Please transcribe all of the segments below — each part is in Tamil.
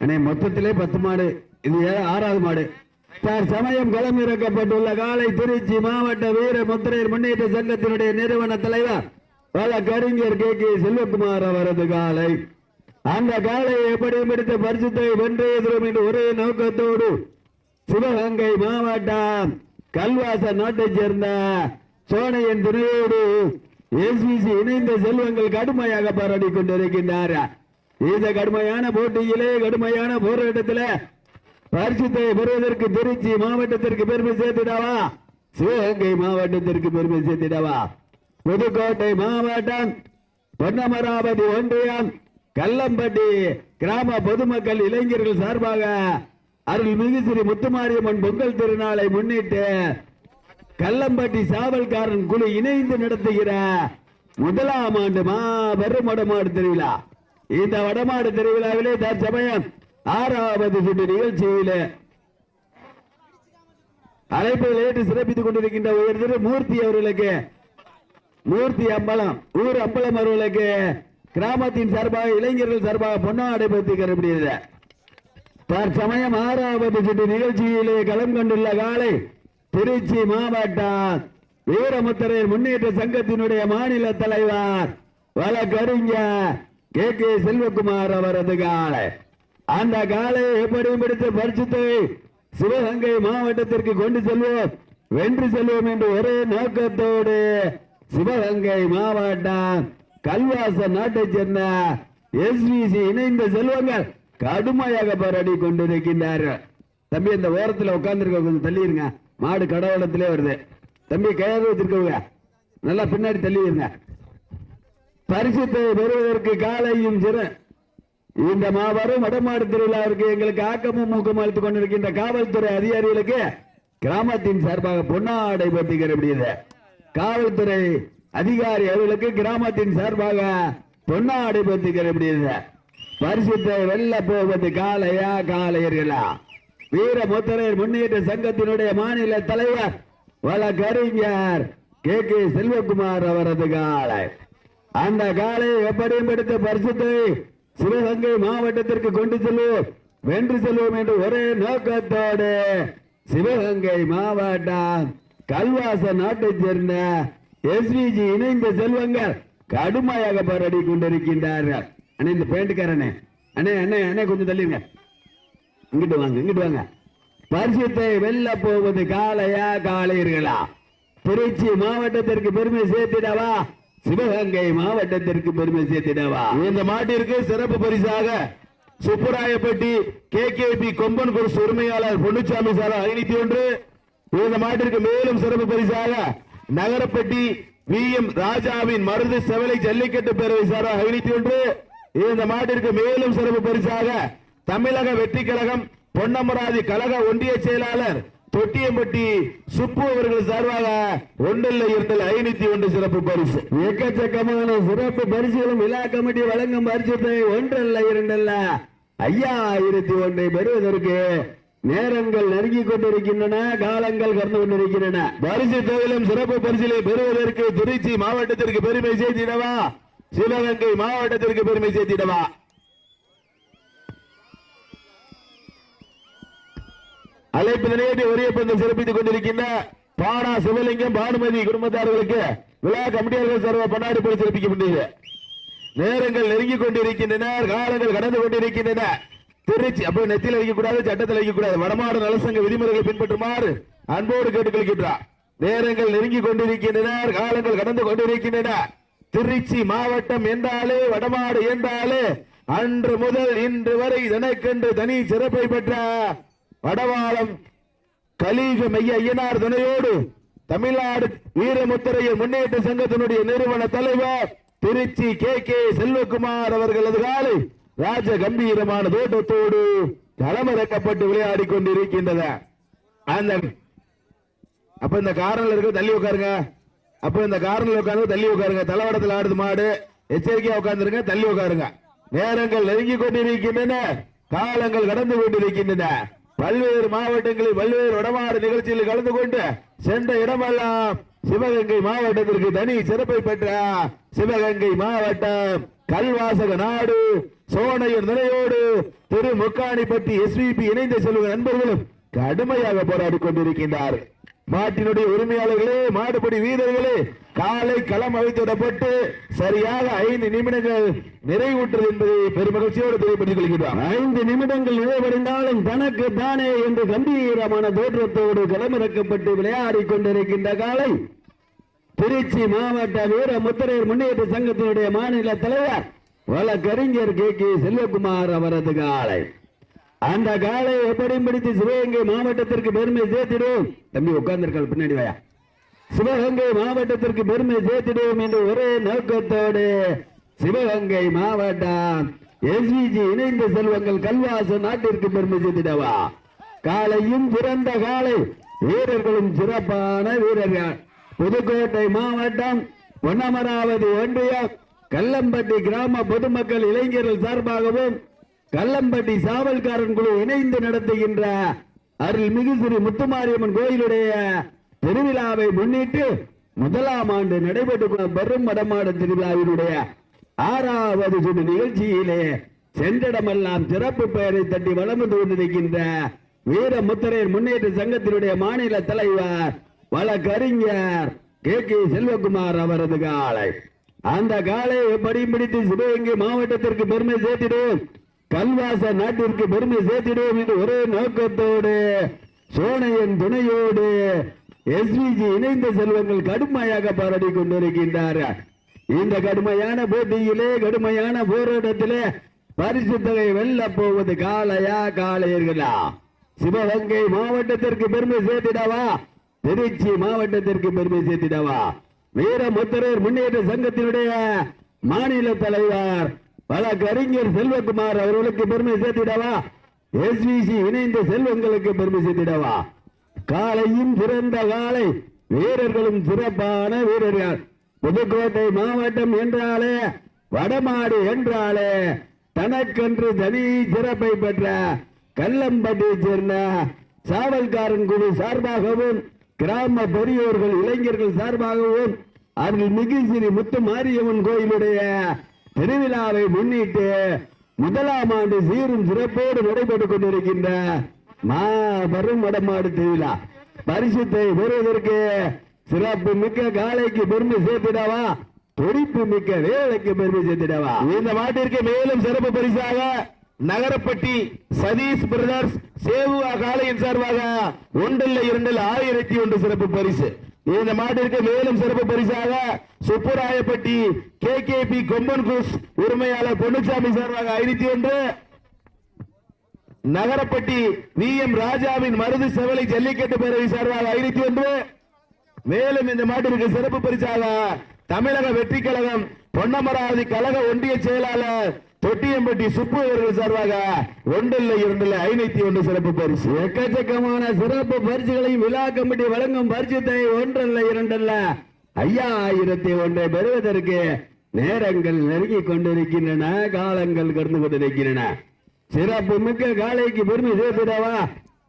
அண்ணே மொத்தத்திலே பத்து மாடு இது ஏ- ஆறாவது மாடு. சார் சமயம் களமிறக்கப்பட்டுள்ள காலை திருச்சி மாவட்ட வீர முத்திரையர் முன்னேற்ற சங்கத்தினுடைய நிறுவன தலைவர் பல கறிஞர் கே. கே. செல்வகுமார் அவரது காலை. அந்த காலை எப்படி பிடித்த பரிசுத்தை வென்றே எதிரும் என்று ஒரே நோக்கத்தோடு சிவகங்கை மாவட்டம் கல்வாச நாட்டைச் சேர்ந்த சோனையின் துணையோடு எஸ்பிசி இணைந்த செல்வங்கள் கடுமையாக போராடி கொண்டிருக்கின்றார். இந்த கடுமையான போட்டியிலே கடுமையான போராட்டத்தில் பரிசுத்தை பெறுவதற்கு திருச்சி மாவட்டத்திற்கு பெருமை சேர்த்துடாவா? சிவகங்கை மாவட்டத்திற்கு பெருமை சேர்த்திடவா? புதுக்கோட்டை மாவட்டம் பொன்னமராவதி ஒன்றியம் கல்லம்பட்டி கிராம பொதுமக்கள் இளைஞர்கள் சார்பாக அருள்மிகு ஸ்ரீ முத்துமாரியம்மன் பொங்கல் திருநாளை முன்னிட்டு கல்லம்பட்டி சாவல்காரன் குழு இணைந்து நடத்துகிற முதலாம் ஆண்டு மாபெரும் மடமாடு திருவிழா. இந்த வடமாடு திருவிழாவிலே தற்சமயம் ஆறாவது சுற்று நிகழ்ச்சியிலே அழைப்புகள் ஏற்று சிறப்பித்துக் கொண்டிருக்கின்ற உயர் திரு மூர்த்தி அவர்களுக்கு மூர்த்தி அம்பலம் ஊர் அம்பலம் அவர்களுக்கு கிராமத்தின் சார்பாக இளைஞர்கள் சார்பாக பொன்னாடை பற்றி கருப்பிடுகிறது. தற்சமயம் ஆறாவது சுற்று நிகழ்ச்சியிலே களம் கண்டுள்ள காலை திருச்சி மாவட்டம் வீரமுத்தரையர் முன்னேற்ற சங்கத்தினுடைய மாநில தலைவர் வழக்கறிஞர் கே கே செல்வகுமார் அவரது காலை. அந்த காலை எப்படியும் பிடித்து பரிசுத்தை சிவகங்கை மாவட்டத்திற்கு கொண்டு செல்வோம். வென்று செல்வோம் என்று ஒரே நோக்கத்தோடு சிவகங்கை மாவட்டம் கல்வாச நாட்டைச் சேர்ந்த எஸ்விசி இணைந்த செல்வங்கள் கடுமையாக போராடி கொண்டிருக்கின்றார்கள். தம்பி இந்த ஓரத்தில் உட்கார்ந்துருக்க கொஞ்சம் தள்ளிடுங்க மாடு கடவுளத்திலே வருது. தம்பி கயிறு வச்சிருக்கவங்க. நல்லா பின்னாடி தள்ளிடுங்க பரிசுத்தை பெறுவதற்கு காலையும் சிறு. இந்த மாபெரும் வடமாடு திருவிழாவிற்கு எங்களுக்கு ஆக்கமும் ஊக்கமும் அளித்துக் கொண்டிருக்கின்ற காவல்துறை அதிகாரிகளுக்கு கிராமத்தின் சார்பாக பொன்னாடை பற்றி முடியுது காவல்துறை அதிகாரி அவர்களுக்கு கிராமத்தின் சார்பாக பொன்னாடை பற்றி முடியுது பரிசுத்தை வெல்ல போவது காலையா காலையர்களா வீர முத்தரையர் முன்னேற்ற சங்கத்தினுடைய மாநில தலைவர் வழக்கறிஞர் கே. கே. செல்வகுமார் அவரது காலை. அந்த காலை எப்படியும் எடுத்த பரிசுத்தை சிவகங்கை மாவட்டத்திற்கு கொண்டு செல்வோம் வென்று செல்வோம் என்று ஒரே நோக்கத்தோடு சிவகங்கை மாவட்டம் கல்வாச நாட்டை சேர்ந்த எஸ்விஜி இணைந்த செல்வங்கள் கடுமையாக போராடி கொண்டிருக்கின்றார்கள். அண்ணே இந்த பேண்டுக்காரனே அண்ணே அண்ணே அண்ணே கொஞ்சம் தள்ளிருங்க இங்கிட்டு வாங்க இங்கிட்டு வாங்க. பரிசுத்தை வெல்ல போவது காளையா காளையர்களா? திருச்சி மாவட்டத்திற்கு பெருமை சேர்த்திடவா? சிவகங்கை மாவட்டத்திற்கு பெருமை சேர்த்திடவா? இந்த மாட்டிற்கு சிறப்பு பரிசாக Subburayapatti K K P Komban குருசு உரிமையாளர் பொன்னுச்சாமி சார் ஐநூத்தி ஒன்று. இந்த மாட்டிற்கு மேலும் சிறப்பு பரிசாக நகரப்பட்டி வி எம் ராஜாவின் மருது செவலை ஜல்லிக்கட்டு பேரவை சார் ஐநூத்தி ஒன்று. இந்த மாட்டிற்கு மேலும் சிறப்பு பரிசாக தமிழக வெற்றி கழகம் பொன்னமராதி கழக ஒன்றிய செயலாளர் தொட்டியம்பட்டி சுப்பு அவர்கள் சார்பாக ஒன்றில் இருந்தல் ஐநூத்தி ஒன்று சிறப்பு பரிசு. எக்கச்சக்கமான சிறப்பு பரிசுகளும் விழா கமிட்டி வழங்கும் பரிசுத்தை ஒன்றல்ல இரண்டல்ல ஐயாயிரத்தி ஒன்றை பெறுவதற்கு நேரங்கள் நெருங்கிக் கொண்டிருக்கின்றன காலங்கள் கடந்து கொண்டிருக்கின்றன. பரிசு தொகையிலும் சிறப்பு பரிசிலை பெறுவதற்கு திருச்சி மாவட்டத்திற்கு பெருமை சேர்த்திடவா? சிவகங்கை மாவட்டத்திற்கு பெருமை சேர்த்திடவா? அழைப்பு நிலையத்தை ஒரே பந்து சிறப்பித்துக் கொண்டிருக்கின்ற பாடா சிவலிங்கம் பானுமதி குடும்பத்தார்களுக்கு விழா கமிட்டியாளர்கள் சர்வ பன்னாடி போய் சிறப்பிக்கப்பட்டது. நேரங்கள் நெருங்கிக் கொண்டிருக்கின்றன காலங்கள் கடந்து கொண்டிருக்கின்றன. திருச்சி அப்ப நெத்தியில் வைக்கக்கூடாது சட்டத்தில் வைக்கக்கூடாது வடமாடு நலசங்க விதிமுறைகளை பின்பற்றுமாறு அன்போடு கேட்டுக்கொள்கின்றார். நேரங்கள் நெருங்கிக் கொண்டிருக்கின்றன காலங்கள் கடந்து கொண்டிருக்கின்றன. திருச்சி மாவட்டம் என்றாலே வடமாடு என்றாலே அன்று முதல் இன்று வரை தனக்கென்று தனி சிறப்பை பெற்ற வடவாளம் கலீக மைய ஐயனார் துணையோடு தமிழ்நாடு வீரமுத்திரையர் முன்னேற்ற சங்கத்தினுடைய நிறுவன தலைவர் திருச்சி கே கே செல்வகுமார் அவர்களது காலை ராஜ கம்பீரமான தோட்டத்தோடு களமிறக்கப்பட்டு விளையாடி கொண்டிருக்கின்றன. அந்த அப்ப இந்த காரணம் இருக்க தள்ளி உட்காருங்க. அப்ப இந்த காரணம் உட்காந்து தள்ளி உட்காருங்க. தலவடத்தில் ஆடுது மாடு. எச்சரிக்கையா உட்காந்துருங்க தள்ளி உட்காருங்க. நேரங்கள் நெருங்கி கொண்டிருக்கின்றன. காலங்கள் கடந்து கொண்டிருக்கின்றன. பல்வேறு மாவட்டங்களில் பல்வேறு வடமாறு நிகழ்ச்சியில் கலந்து கொண்டு சென்ற இடமெல்லாம் சிவகங்கை மாவட்டத்திற்கு தனி சிறப்பை பெற்ற சிவகங்கை மாவட்டம் கல்வாசக நாடு. சோனையர் நிலையோடு திரு முக்காணிப்பட்டி எஸ்விபி இணைந்த செல்வ நண்பர்களும் கடுமையாக போராடி கொண்டிருக்கின்றார் மாட்டினுடைய உரிமையாளர்களே மாடுபடி வீரர்களே காலை களம் அமைத்துவிடப்பட்டு சரியாக ஐந்து நிமிடங்கள் நிறைவுற்றது என்பதை பெருமகிழ்ச்சியோடு தெரியப்படுத்திக் கொள்கிறார் ஐந்து நிமிடங்கள் நிறைவடைந்தாலும் தனக்கு தானே என்று கம்பீரமான தோற்றத்தோடு களமிறக்கப்பட்டு விளையாடி கொண்டிருக்கின்ற காலை திருச்சி மாவட்ட வீர முத்திரையர் முன்னேற்ற சங்கத்தினுடைய மாநில தலைவர் வழக்கறிஞர் கே. கே. செல்வகுமார் அவரது காலை. அந்த காலை எப்படி பிடித்து சிவகங்கை மாவட்டத்திற்கு பெருமை சேர்த்திடும். தம்பி உட்கார்ந்திருக்காள் பின்னாடி வாயா. சிவகங்கை மாவட்டத்திற்கு பெருமை சேர்த்திடுவோம் என்று ஒரே நோக்கத்தோடு சிவகங்கை மாவட்டம் எஸ்விஜி இணைந்த செல்வங்கள் கல்வாச நாட்டிற்கு பெருமை சேர்த்திடவா? காலையும் சிறந்த காலை வீரர்களும் சிறப்பான வீரர்கள். புதுக்கோட்டை மாவட்டம் பொன்னமராவதி ஒன்றியம் கல்லம்பட்டி கிராம பொதுமக்கள் இளைஞர்கள் சார்பாகவும் கல்லம்பட்டி சாவல்காரன் குழு இணைந்து நடத்துகின்ற அருள்மிகு ஸ்ரீ முத்துமாரியம்மன் கோயிலுடைய திருவிழாவை முன்னிட்டு முதலாம் ஆண்டு நடைபெற்று பெரும் மடமாடு திருவிழாவினுடைய ஆறாவது சுடு நிகழ்ச்சியிலே சென்றிடமெல்லாம் சிறப்பு பெயரை தட்டி வளம் வந்து கொண்டிருக்கின்ற வீர முத்திரையர் முன்னேற்ற சங்கத்தினுடைய மாநில தலைவர் வழக்கறிஞர் கே கே செல்வகுமார் அவரது காலை. அந்த காலை எப்படி பிடித்து சிவகங்கை மாவட்டத்திற்கு பெருமை சேர்த்திடும் கல்வாச நாட்டிற்கு பெருமை சேர்த்திடும் என்று ஒரே நோக்கத்தோடு சோனையின் துணையோடு எஸ்விஜி இணைந்த செல்வங்கள் கடுமையாக பாராட்டி கொண்டிருக்கின்றார். இந்த கடுமையான போட்டியிலே கடுமையான போராட்டத்திலே பரிசு தொகை வெல்ல போவது காளையா காளையர்களா? சிவகங்கை மாவட்டத்திற்கு பெருமை சேர்த்திடவா? திருச்சி மாவட்டத்திற்கு பெருமை சேர்த்திடவா? வீரமுத்திரர் முன்னேற்ற சங்கத்தினுடைய மாநில தலைவர் பல கறிஞர் செல்வகுமார் அவர்களுக்கு பெருமை சேர்த்திடவா? எஸ்விசி இணைந்த செல்வங்களுக்கு பெருமை சேர்த்திடவா? காலையும் சிறந்த காலை வீரர்களும் சிறப்பான வீரர்கள். புதுக்கோட்டை மாவட்டம் என்றாலே வடமாடு என்றாலே தனக்கென்று தனி சிறப்பை பெற்ற கல்லம்பட்டியைச் சேர்ந்த சாவல்காரன் குழு சார்பாகவும் கிராம பெரியோர்கள் இளைஞர்கள் சார்பாகவும் அருள்மிகு ஸ்ரீ முத்து மாரியம்மன் கோயிலுடைய திருவிழாவை முன்னிட்டு முதலாம் ஆண்டு சீரும் சிறப்போடு நடைபெற்றுக் கொண்டிருக்கின்ற மாபெரும் வடமாடு திருவிழா. பரிசுத்தை பெறுவதற்கு சிறப்பு மிக்க காலைக்கு பெருமை சேர்த்துடவா? துடிப்பு மிக்க வேலைக்கு பெருமை சேர்த்துடவா? இந்த மாட்டிற்கு மேலும் சிறப்பு பரிசாக நகரப்பட்டி சதீஷ் பிரதர்ஸ் சேவுவா காலையின் சார்பாக ஒன்றில் இரண்டில் ஆயிரத்தி ஒன்று சிறப்பு பரிசு. இந்த மாட்டிற்கு மேலும் சிறப்பு பரிசாக Subburayapatti K K P Komban குஸ் உரிமையாளர் பொன்னுசாமி சார்பாக ஐநூத்தி ஒன்று நகரப்பட்டி வி எம் ராஜாவின் மருது செவலை ஜல்லிக்கட்டு பேரவை சார்பாக ஐநூத்தி ஒன்று. மேலும் இந்த மாட்டிற்கு சிறப்பு பரிசாக தமிழக வெற்றி கழகம் பொன்னமராவதி கழக ஒன்றிய செயலாளர் தொட்டியம்பட்டி சுப்பு அவர்கள் சார்பாக ஒன்றில் இரண்டில் ஐநூத்தி ஒன்று சிறப்பு பரிசு. எக்கச்சக்கமான சிறப்பு பரிசுகளையும் விழா கமிட்டி வழங்கும் பரிசுத்தை ஒன்றல்ல இரண்டல்ல ஐயாயிரத்தி ஒன்றை பெறுவதற்கு நேரங்கள் நெருங்கிக் கொண்டிருக்கின்றன காலங்கள் கடந்து கொண்டிருக்கின்றன. சிறப்பு மிக்க காளைக்கு பெருமை சேர்த்திடவா?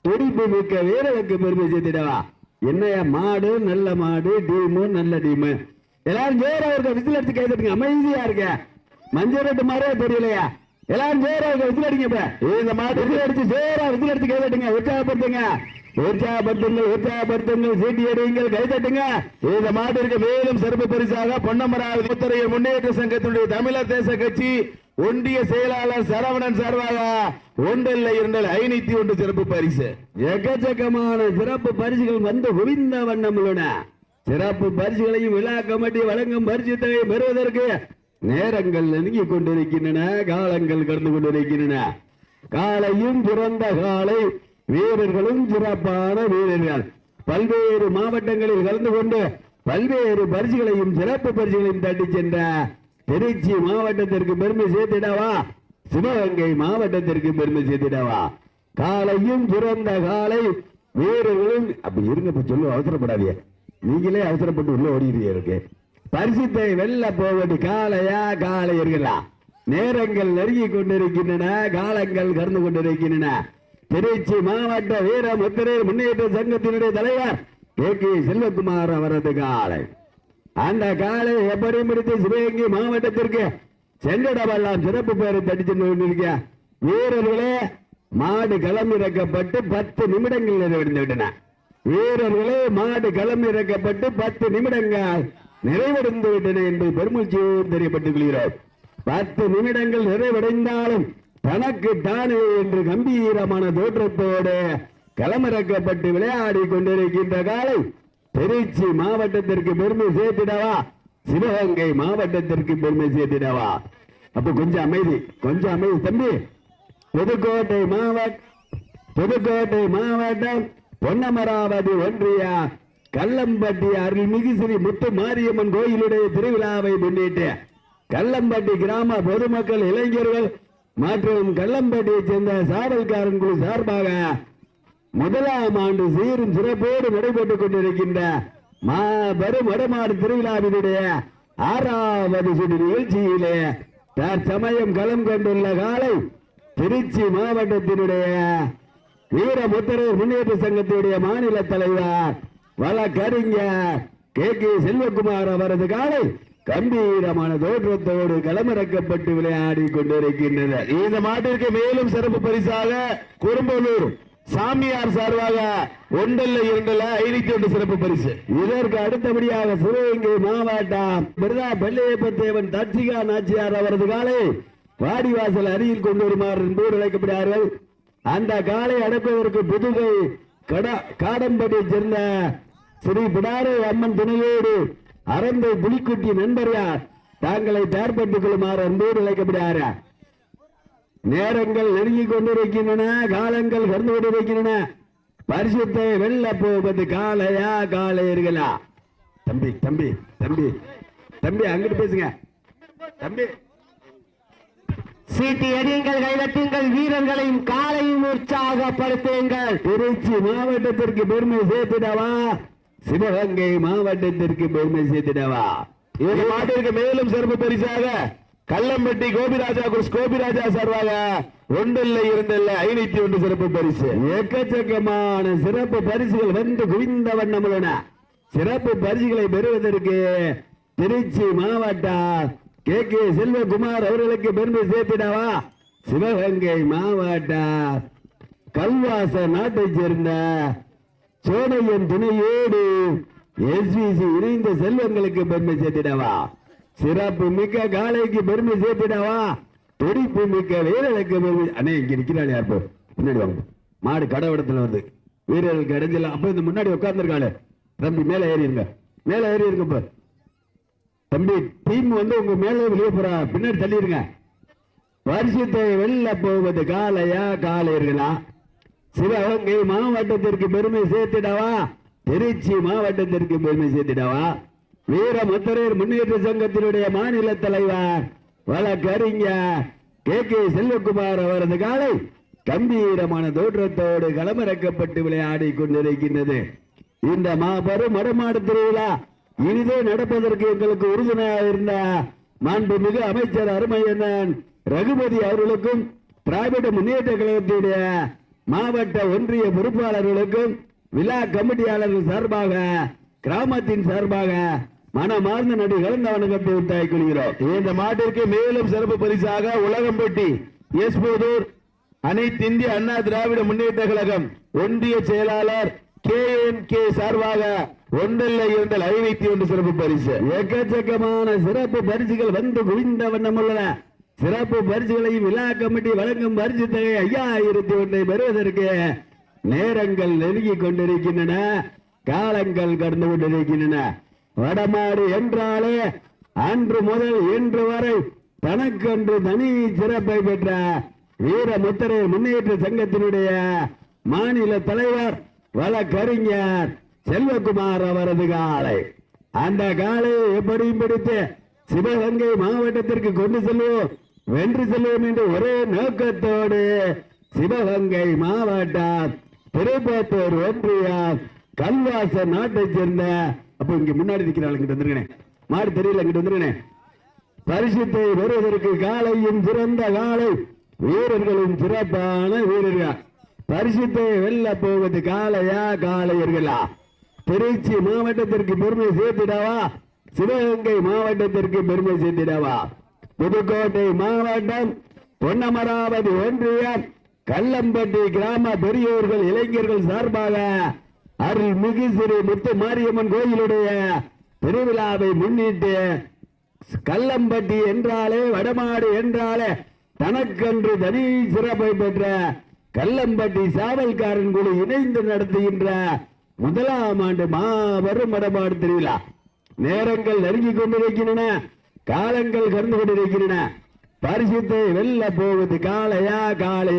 துடிப்பு மிக்க வீரனுக்கு பெருமை சேர்த்திடவா? என்னைய மாடு நல்ல மாடு டீமு நல்ல டீமு. எல்லாரும் ஜோரா இருக்க விசில் அடிச்சு கைதட்டுங்க அமைதியா இருக்க மஞ்சள் ரெட்டு மாதிரியே தெரியலையா? எல்லாரும் ஜோரா இருக்க விசில் அடிங்க இப்ப. இந்த மாடு விசில் அடிச்சு ஜோரா விசில் அடிச்சு கைதட்டுங்க உற்சாகப்படுத்துங்க. உற்சாகப்படுத்துங்கள் உற்சாகப்படுத்துங்கள். சீட்டி அடியுங்கள் கைதட்டுங்க இந்த மாட்டிற்கு மேலும் சிறப்பு பரிசாக பொன்னமராவதி முத்தரைய முன்னேற்ற சங்கத்தினுடைய தமிழர் தேச கட்சி ஒன்றிய செயலாளர் சரவணன் சார்பாக ஒன்றில் இருந்தால் ஐநூத்தி ஒன்று சிறப்பு பரிசு. எக்கச்சக்கமான சிறப்பு பரிசுகள் வந்து குவிந்த வண்ணம் உள்ளன. சிறப்பு பரிசுகளையும் விழா கமிட்டி வழங்கும் பரிசு தொகை பெறுவதற்கு நேரங்கள் நெருங்கி கொண்டிருக்கின்றன காலங்கள் கடந்து கொண்டிருக்கின்றன. காலையும் சிறந்த காலை வீரர்களும் சிறப்பான வீரர்கள். பல்வேறு மாவட்டங்களில் கலந்து கொண்டு பல்வேறு பரிசுகளையும் சிறப்பு பரிசுகளையும் தட்டி சென்ற திருச்சி மாவட்டத்திற்கு பெருமை சேர்த்திடவா? சிவகங்கை மாவட்டத்திற்கு பெருமை சேர்த்திடவா? காலையும் சிறந்த காலை வீரர்களும் அப்படி இருங்க சொல்லு அவசரப்படாதீங்க. நீங்களே அவசரப்பட்டு உள்ள ஓடிடுறீங்க இருக்கு பரிசுத்தை வெல்ல போவது காளையா இருக்கலாம் நேரங்கள் நெருங்கி கொண்டிருக்கின்றன காலங்கள் கடந்து கொண்டிருக்கின்றன. திருச்சி மாவட்ட வீர முத்திரை முன்னேற்ற சங்கத்தினுடைய தலைவர் கே கே செல்வகுமார் அவரது காலை. அந்த காலை எப்படி முடித்து சிவகங்கை மாவட்டத்திற்கு செங்கடவெல்லாம் சிறப்பு பெயரை தடிச்சு கொண்டிருக்க வீரர்களே மாடு களமிறக்கப்பட்டு பத்து நிமிடங்கள் நிறைவடைந்து விட்டன. வீரர்களே மாடு களமிறக்கப்பட்டு பத்து நிமிடங்கள் நிறைவடைந்து விட்டன என்பது பெருமூச்சியோடு தெரியப்பட்டுக் கொள்கிறோம். பத்து நிமிடங்கள் நிறைவடைந்தாலும் தனக்கு தானே என்று கம்பீரமான தோற்றத்தோடு களமிறக்கப்பட்டு விளையாடி கொண்டிருக்கின்ற காலை திருச்சி மாவட்டத்திற்கு பெருமை சேர்த்திடவா? சிவகங்கை மாவட்டத்திற்கு பெருமை சேர்த்திடவா? அப்ப கொஞ்சம் அமைதி கொஞ்சம் அமைதி. தம்பி புதுக்கோட்டை மாவட்டம் புதுக்கோட்டை மாவட்டம் பொன்னமராவதி ஒன்றிய கல்லம்பட்டி அருள்மிகு ஸ்ரீ முத்து மாரியம்மன் கோயிலுடைய திருவிழாவை முன்னிட்டு கல்லம்பட்டி கிராம பொதுமக்கள் இளைஞர்கள் மற்றும் கல்லம்பட்டியைச் சேர்ந்த சாவல்காரன் குழு சார்பாக முதலாம் ஆண்டு சீரும் சிறப்போடு நடைபெற்றுக் கொண்டிருக்கின்ற மாபெரும் வடமாடு திருவிழாவினுடைய ஆறாவது சுற்று நிகழ்ச்சியிலே தற்சமயம் களம் கொண்டுள்ள காலை திருச்சி மாவட்டத்தினுடைய வீரமுத்தரர் முன்னேற்ற சங்கத்தினுடைய மாநில தலைவர் வழக்கறிஞர் கே. கே. செல்வகுமார் அவரது காலை கம்பீரமான தோற்றத்தோடு களமிறக்கப்பட்டு விளையாடி கொண்டிருக்கின்றனர். இந்த மாட்டிற்கு மேலும் சிறப்பு பரிசாக குறும்பலூர் சாமியார் சார்பாக ஒன்றல்ல இரண்டல்ல ஐநூத்தி ஒன்று சிறப்பு பரிசு. இதற்கு அடுத்தபடியாக சிவகங்கை மாவட்டம் பிரதா பள்ளியப்பத்தேவன் தட்சிகா நாச்சியார் அவரது காலை வாடிவாசல் அருகில் கொண்டு வருமாறு என்போர் அழைக்கப்படுகிறார்கள். அந்த காலை அடக்குவதற்கு புதுகை கட- காடம்பட்டியைச் சேர்ந்த ஸ்ரீ பிடாரை அம்மன் துணையோடு அறந்தை புலிக்குட்டி நண்பர்கள் தாங்களை தயார்படுத்திக் கொள்ளுமாறு அன்போடு அழைக்கப்படுகிறார்கள் நேரங்கள் நெருங்கிக் கொண்டிருக்கின்றன காலங்கள் கடந்து கொண்டிருக்கின்றன. பரிசுத்தை வெல்ல போவது காளையா காளையர்களா தம்பி தம்பி தம்பி தம்பி அங்கிட்டு பேசுங்க. தம்பி. சீட்டி அடியுங்கள் கைதட்டுங்கள் வீரர்களையும் காலையும் உற்சாகப்படுத்துங்கள். திருச்சி மாவட்டத்திற்கு பெருமை சேர்த்திடவா? சிவகங்கை மாவட்டத்திற்கு பெருமை சேர்த்திடவா? இந்த மாட்டிற்கு மேலும் சிறப்பு பரிசாக கல்லம்பட்டி கோபிராஜா குருஸ் கோபிராஜா சார்பாக ஒன்றல்ல இரண்டல்ல ஐநூத்தி ஒன்று சிறப்பு பரிசு. எக்கச்சக்கமான சிறப்பு பரிசுகள் வந்து குவிந்த வண்ணம் உள்ளன. சிறப்பு பரிசுகளை பெறுவதற்கு திருச்சி மாவட்டம் கே. கே. செல்வகுமார் அவர்களுக்கு பெருமை சேர்த்திடவா? சிவகங்கை மாவட்டம் கல்வாச நாட்டைச் சேர்ந்த சோனையன் துணையோடு எஸ்பிசி இணைந்த செல்வங்களுக்கு பெருமை சேர்த்திடவா? சிறப்பு மிக்க காளைக்கு பெருமை சேர்த்துடவா? துடிப்பு மிக்க வீரர்களுக்கு பெருமை. அண்ணே இங்க நிக்கிறாள் யார் போ? முன்னாடி வாங்க. மாடு கடவடத்துல வந்து வீரர்களுக்கு இடைஞ்சல அப்ப இந்த முன்னாடி உட்கார்ந்துருக்காளே. தம்பி மேல ஏறிடுங்க மேல ஏறி இப்ப தம்பி டீம் வந்து உங்க மேலே வெளியே போறா. பின்னாடி தள்ளிருங்க. வருஷத்தை வெளில போவது காலையா காலையர்களா சிவகங்கை மாவட்டத்திற்கு பெருமை சேர்த்துடவா? திருச்சி மாவட்டத்திற்கு பெருமை சேர்த்துடவா? வீரமுத்தரையர் முன்னேற்ற சங்கத்தினுடைய மாநில தலைவர் வழக்கறிஞர் கே கே செல்வகுமார் அவரது காலை கம்பீரமான தோற்றத்தோடு களமிறக்கப்பட்டு விளையாடி கொண்டிருக்கின்றது. இந்த மாபெரும் மடமாடு திருவிழா இனிதே நடப்பதற்கு எங்களுக்கு உறுதுணையாக இருந்த மாண்புமிகு அமைச்சர் அருமையண்ணன் ரகுபதி அவர்களுக்கும் திராவிட முன்னேற்ற கழகத்துடைய மாவட்ட ஒன்றிய பொறுப்பாளர்களுக்கும் விழா கமிட்டியாளர்கள் சார்பாக கிராமத்தின் சார்பாக மனமார்ந்த நடிகர் கலந்த வணக்கத்தை விட்டாய் கொள்கிறோம் இந்த மாட்டிற்கு மேலும் சிறப்பு பரிசாக உலகம்பட்டி எஸ்போதூர் அனைத்து இந்திய அண்ணா திராவிட முன்னேற்ற கழகம் ஒன்றிய செயலாளர் கே என் கே சார்பாக ஒன்றில் இருந்த ஐநூத்தி ஒன்று சிறப்பு பரிசு. எக்கச்சக்கமான சிறப்பு பரிசுகள் வந்து குவிந்த வண்ணம் உள்ளன. சிறப்பு பரிசுகளை விழா கமிட்டி வழங்கும் பரிசு தொகை ஐயாயிரத்தி ஒன்றை பெறுவதற்கு நேரங்கள் நெருங்கி கொண்டிருக்கின்றன காலங்கள் கடந்து கொண்டிருக்கின்றன. வடமாடு என்றாலே அன்று முதல் இன்று வரை தனக்கென்று தனி சிறப்பை பெற்ற வீரமுத்திரை முன்னேற்ற சங்கத்தினுடைய மாநில தலைவர் வழக்கறிஞர் செல்வகுமார் அவரது காலை. அந்த காலை எப்படியும் பிடித்து சிவகங்கை மாவட்டத்திற்கு கொண்டு செல்வோம் வென்று செல்வோம் என்று ஒரே நோக்கத்தோடு சிவகங்கை மாவட்டம் திருப்பத்தூர் ஒன்றியம் கல்வாச நாட்டைச் சேர்ந்த அப்போ இங்க முன்னாடி நிக்கிறாள் இங்கிட்ட வந்துருங்கண்ணே மாடு தெரியல இங்கிட்ட வந்துருங்கண்ணே பரிசுத்தை வருவதற்கு காலையும் சிறந்த காலை வீரர்களும் சிறப்பான வீரர்கள். பரிசுத்தை வெல்ல போவது காளையா காளையர்களா திருச்சி மாவட்டத்திற்கு பெருமை சேர்த்திடவா? சிவகங்கை மாவட்டத்திற்கு பெருமை சேர்த்திடவா? புதுக்கோட்டை மாவட்டம் பொன்னமராவதி ஒன்றியம் கல்லம்பட்டி கிராம பெரியோர்கள் இளைஞர்கள் சார்பாக அருள்மிகு ஸ்ரீ முத்து மாரியம்மன் கோயிலுடைய திருவிழாவை முன்னிட்டு கல்லம்பட்டி என்றாலே வடமாடு என்றாலே தனக்கன்று தனி சிறப்பை பெற்ற கல்லம்பட்டி சாவல்காரன் குழு இணைந்து நடத்துகின்ற முதலாம் ஆண்டு மாபெரும் வடமாடு திருவிழா. நேரங்கள் நெருங்கிக் கொண்டிருக்கின்றன காலங்கள் கடந்து கொண்டிருக்கின்றன. பரிசுத்தை வெல்ல போவது காலையா காலை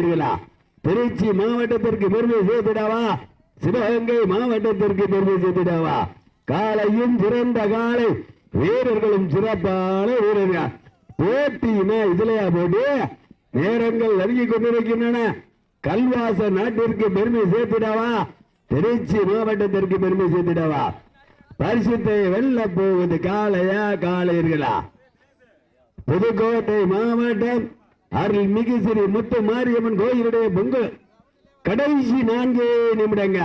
திருச்சி மாவட்டத்திற்கு பெருமை சேர்த்திடவா? சிவகங்கை மாவட்டத்திற்கு பெருமை சேர்த்திடவா காலையும் சிறந்த காலை. வீரர்களும் சிறப்பான வீரர்கள். போட்டினா இதுலயா போட்டு நேரங்கள் நெருங்கிக் கொண்டிருக்கின்றன. கல்வாச நாட்டிற்கு பெருமை சேர்த்துடாவா திருச்சி மாவட்டத்திற்கு பெருமை சேர்த்திடவா பரிசுத்தை வெல்ல போவது காளையா காளையர்களா? புதுக்கோட்டை மாவட்டம் அருள்மிகு ஸ்ரீ முத்து மாரியம்மன் கோயிலுடைய பொங்கல். கடைசி நான்கு நிமிடங்க.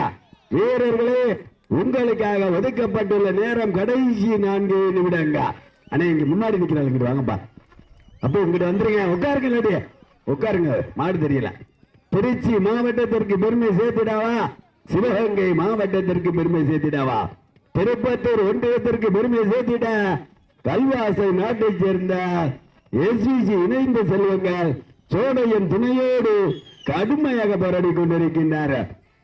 வீரர்களே உங்களுக்காக ஒதுக்கப்பட்டுள்ள நேரம் கடைசி நான்கு நிமிடங்க. அண்ணே இங்க முன்னாடி நிக்கிறாங்க இங்கிட்டு வாங்கப்பா. அப்போ உங்ககிட்ட வந்துருங்க. உட்காருங்க இல்லாட்டி. உட்காருங்க மாடு தெரியல. திருச்சி மாவட்டத்திற்கு பெருமை சேர்த்துடாவா? சிவகங்கை மாவட்டத்திற்கு பெருமை சேர்த்துடாவா? திருப்பத்தூர் ஒன்றியத்திற்கு பெருமை சேர்த்திட கல்வாசை நாட்டைச் சேர்ந்த எஸ்விசி இணைந்து செல்வங்கள் சோடையின் துணையோடு கடுமையாக போராடி கொண்டிருக்கின்றார்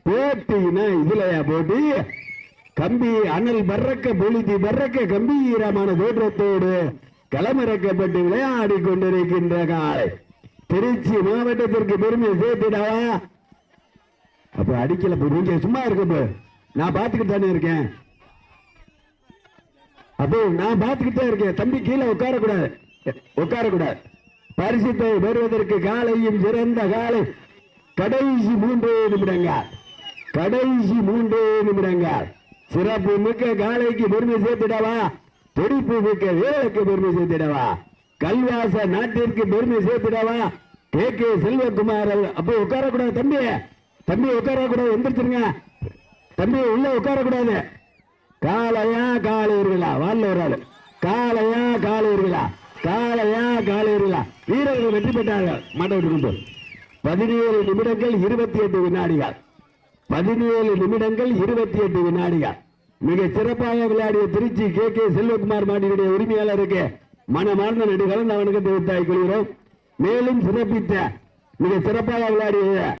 போட்டினா இதுலயா போட்டி? கம்பி அனல் பறக்க பொழுதி பறக்க கம்பீரமான தோற்றத்தோடு களமிறக்கப்பட்டு விளையாடி கொண்டிருக்கின்ற காலை திருச்சி மாவட்டத்திற்கு பெருமை சேர்த்துடாவா அப்ப அடிக்கல நீங்க சும்மா இருக்க நான் பாத்துக்கிட்டு தானே இருக்கேன். அப்போ நான் பாத்துக்கிட்டே இருக்கேன். தம்பி கீழே உட்காரக்கூடாது. உட்காரக்கூடாது. பரிசுத்தை பெறுவதற்கு காலையும் சிறந்த காலை. கடைசி மூன்றே நிமிடங்கள். கடைசி மூன்றே நிமிடங்கள். சிறப்பு மிக்க காலைக்கு பெருமை சேர்த்திடவா? துடிப்பு மிக்க வீரருக்கு பெருமை சேர்த்திடவா? கல்வாச நாட்டிற்கு பெருமை சேர்த்திடவா? கே. கே. செல்வகுமார் அவர்கள். அப்போ உட்காரக்கூடாது தம்பி. தம்பி உட்காரக்கூடாது எந்திரிச்சிருங்க. தம்பி உள்ள உட்காரக்கூடாது. காலையா காளையர்களா வாழ்ல ஒரு ஆளு. காளையா காளையர்களா காளையா காளையர்களா. வீரர்கள் வெற்றி பெற்றார்கள். மாட்டை விட்டு கொண்டு பதினேழு நிமிடங்கள் இருபத்தி எட்டு வினாடிகள். பதினேழு நிமிடங்கள் இருபத்தி எட்டு வினாடிகள். மிக சிறப்பாக விளையாடிய திருச்சி கே. கே. செல்வகுமார் மாடியுடைய உரிமையாளருக்கு மனமார்ந்த நடிகளும் அவனுக்கு தெரிவித்தாய் கொள்கிறோம். மேலும் சிறப்பித்த மிக சிறப்பாக விளையாடிய